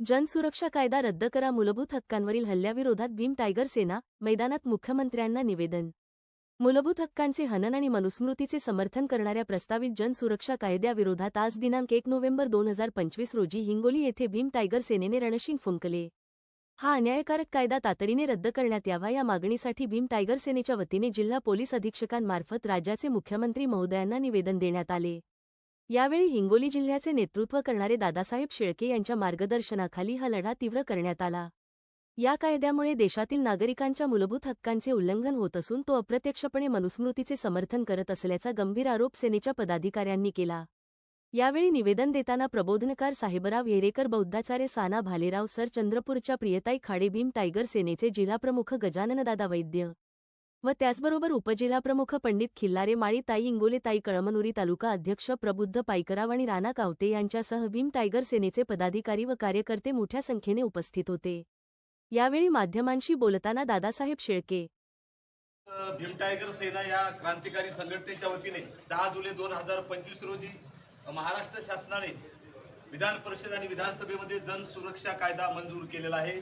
जनसुरक्षा कायदा रद्द करा. मूलभूत हक्कांवरील हल्ल्याविरोधात भीम टायगर सेना मैदानात मुख्यमंत्र्यांना निवेदन. मूलभूत हक्कांचे हनन आणि मनुस्मृतीचे समर्थन करणाऱ्या प्रस्तावित जनसुरक्षा कायद्याविरोधात आज दिनांक एक नोव्हेंबर दोन हजार पंचवीस रोजी हिंगोली येथे भीम टायगर सेनेने रणशिंग फुंकले. हा अन्यायकारक कायदा तातडीने रद्द करण्यात यावा. या मागणीसाठी भीम टायगर सेनेच्या वतीने जिल्हा पोलीस अधीक्षकांमार्फत राज्याचे मुख्यमंत्री महोदयांना निवेदन देण्यात आले. यावेळी हिंगोली जिल्ह्याचे नेतृत्व करणारे दादासाहेब शेळके यांच्या मार्गदर्शनाखाली हा लढा तीव्र करण्यात आला. या कायद्यामुळे देशातील नागरिकांच्या मूलभूत हक्कांचे उल्लंघन होत असून तो अप्रत्यक्षपणे मनुस्मृतीचे समर्थन करत असल्याचा गंभीर आरोप सेनेच्या पदाधिकाऱ्यांनी केला. यावेळी निवेदन देताना प्रबोधनकार साहेबराव येरेकर बौद्धाचार्य साना भालेराव सर चंद्रपूरच्या प्रियताई खाडे भीम टायगर सेनेचे जिल्हाप्रमुख गजाननदादा वैद्य व त्याचबरोबर उपजिल्हाप्रमुख पंडित खिल्लारे माळी ताई इंगोले ताई कळमनुरी तालुका अध्यक्ष प्रबुद्ध पायकराव आणि राणा कावते यांच्यासह भीम टायगर सेनेचे पदाधिकारी व कार्यकर्ते मोठ्या संख्येने उपस्थित होते. यावेळी माध्यमांशी बोलताना दादासाहेब शेळके. भीम टायगर सेना या क्रांतिकारी संघटनेच्या वतीने दहा जुलै दोन हजार पंचवीस रोजी महाराष्ट्र शासनाने विधान परिषद आणि विधानसभेमध्ये जन सुरक्षा कायदा मंजूर केलेला आहे.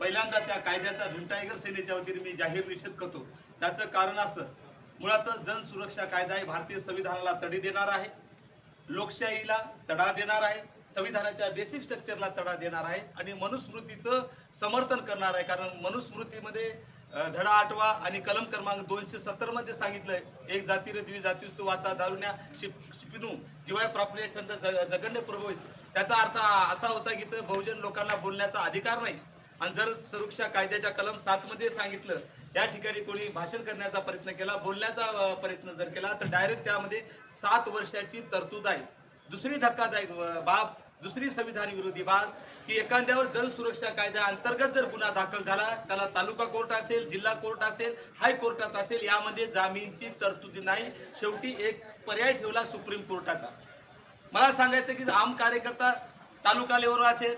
पहिल्यांदा त्या कायद्याचा भीम टायगर सेनेच्या वतीने मी जाहीर निषेध करतो. त्याचं कारण असं मुळातच जन सुरक्षा कायदा हे भारतीय संविधानाला तडी देणार आहे. लोकशाहीला तडा देणार आहे. संविधानाच्या बेसिक स्ट्रक्चरला तडा देणार आहे. आणि मनुस्मृतीचं समर्थन करणार आहे. कारण मनुस्मृतीमध्ये धडा आठवा आणि कलम क्रमांक दोनशे सत्तरमध्ये सांगितलंय एक जाती रे द्वि जाती वाचा दारुण्या शिप शिपिनू जिवाय प्राप्त छंद ज- जगण्य प्रभू त्याचा अर्थ असा होता की इथं बहुजन लोकांना बोलण्याचा अधिकार नाही. आणि जर सुरक्षा कायद्याच्या कलम सात मध्ये सांगितलं त्या ठिकाणी कोणी भाषण करण्याचा प्रयत्न केला बोलण्याचा प्रयत्न जर केला तर डायरेक्ट त्यामध्ये सात वर्षाची तरतूद आहे. दुसरी धक्कादायक बाब दुसरी संविधान विरोधी बाब की एखाद्यावर जल सुरक्षा कायद्या अंतर्गत जर गुन्हा दाखल झाला त्याला तालुका कोर्ट असेल जिल्हा कोर्ट असेल हायकोर्टात असेल यामध्ये जामीनची तरतुदी नाही. शेवटी एक पर्याय ठेवला सुप्रीम कोर्टाचा. मला सांगायचं की आम कार्यकर्ता तालुका लेवलवर असेल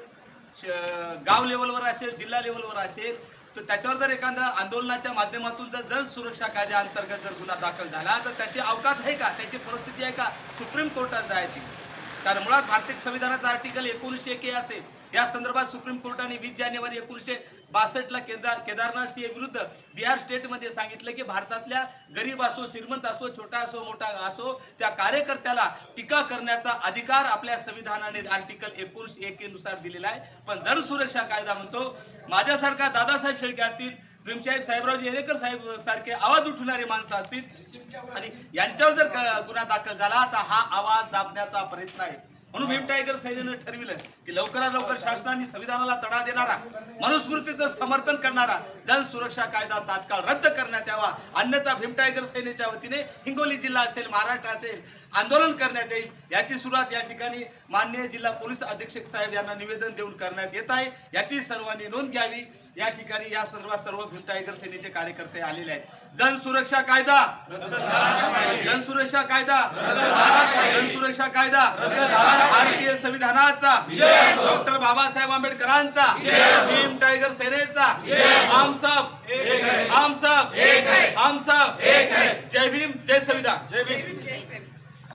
गाव लेवलवर असेल जिल्हा लेवलवर असेल तर त्याच्यावर जर एखाद्या आंदोलनाच्या माध्यमातून जर जल सुरक्षा कायद्या अंतर्गत जर गुन्हा दाखल झाला तर त्याची अवकाश आहे का? त्याची परिस्थिती आहे का? सुप्रीम कोर्टात जायची. कारण मुळात भारतीय संविधानाचा आर्टिकल एकोणीसशे एक असेल. या संदर्भात सुप्रीम कोर्टाने वीस जानेवारी एकोणीसशे बासष्टला केदार केदारनाथ सिंह विरुद्ध बिहार स्टेटमध्ये सांगितलं की भारतातल्या गरीब असो श्रीमंत असो छोटा असो मोठा असो त्या कार्यकर्त्याला टीका करण्याचा अधिकार आपल्या संविधानाने आर्टिकल एकोणीस एक नुसार दिलेला आहे. पण जर सुरक्षा कायदा म्हणतो माझ्यासारखा दादासाहेब शेळके असतील भीमसाहेब साहेबराव येरेकर साहेब सारखे आवाज उठवणारे माणसं असतील आणि यांच्यावर जर गुन्हा दाखल झाला तर हा आवाज दाबण्याचा प्रयत्न आहे. म्हणून भीम टायगर सैन्यानं ठरविलं की लवकरात लवकर शासनाने संविधानाला तडा देणारा मनुस्मृतीचं समर्थन करणारा जन सुरक्षा कायदा तात्काळ रद्द करण्यात यावा. अन्यथा भीम टायगर सैन्याच्या वतीने हिंगोली जिल्हा असेल महाराष्ट्र असेल आंदोलन करण्यात येईल. याची सुरुवात या ठिकाणी माननीय जिल्हा पोलीस अधीक्षक साहेब यांना निवेदन देऊन करण्यात येत आहे. याची सर्वांनी नोंद घ्यावी. या ठिकाणी या सर्वात सर्व भीम टायगर सेनेचे कार्यकर्ते आलेले आहेत. जन सुरक्षा कायदा. जन सुरक्षा कायदा. जन सुरक्षा कायदा. भारतीय संविधानाचा डॉक्टर बाबासाहेब आंबेडकरांचा भीम टायगर सेनेचा आम सब आम सब आम सब जय भीम जय संविधान. जय भीम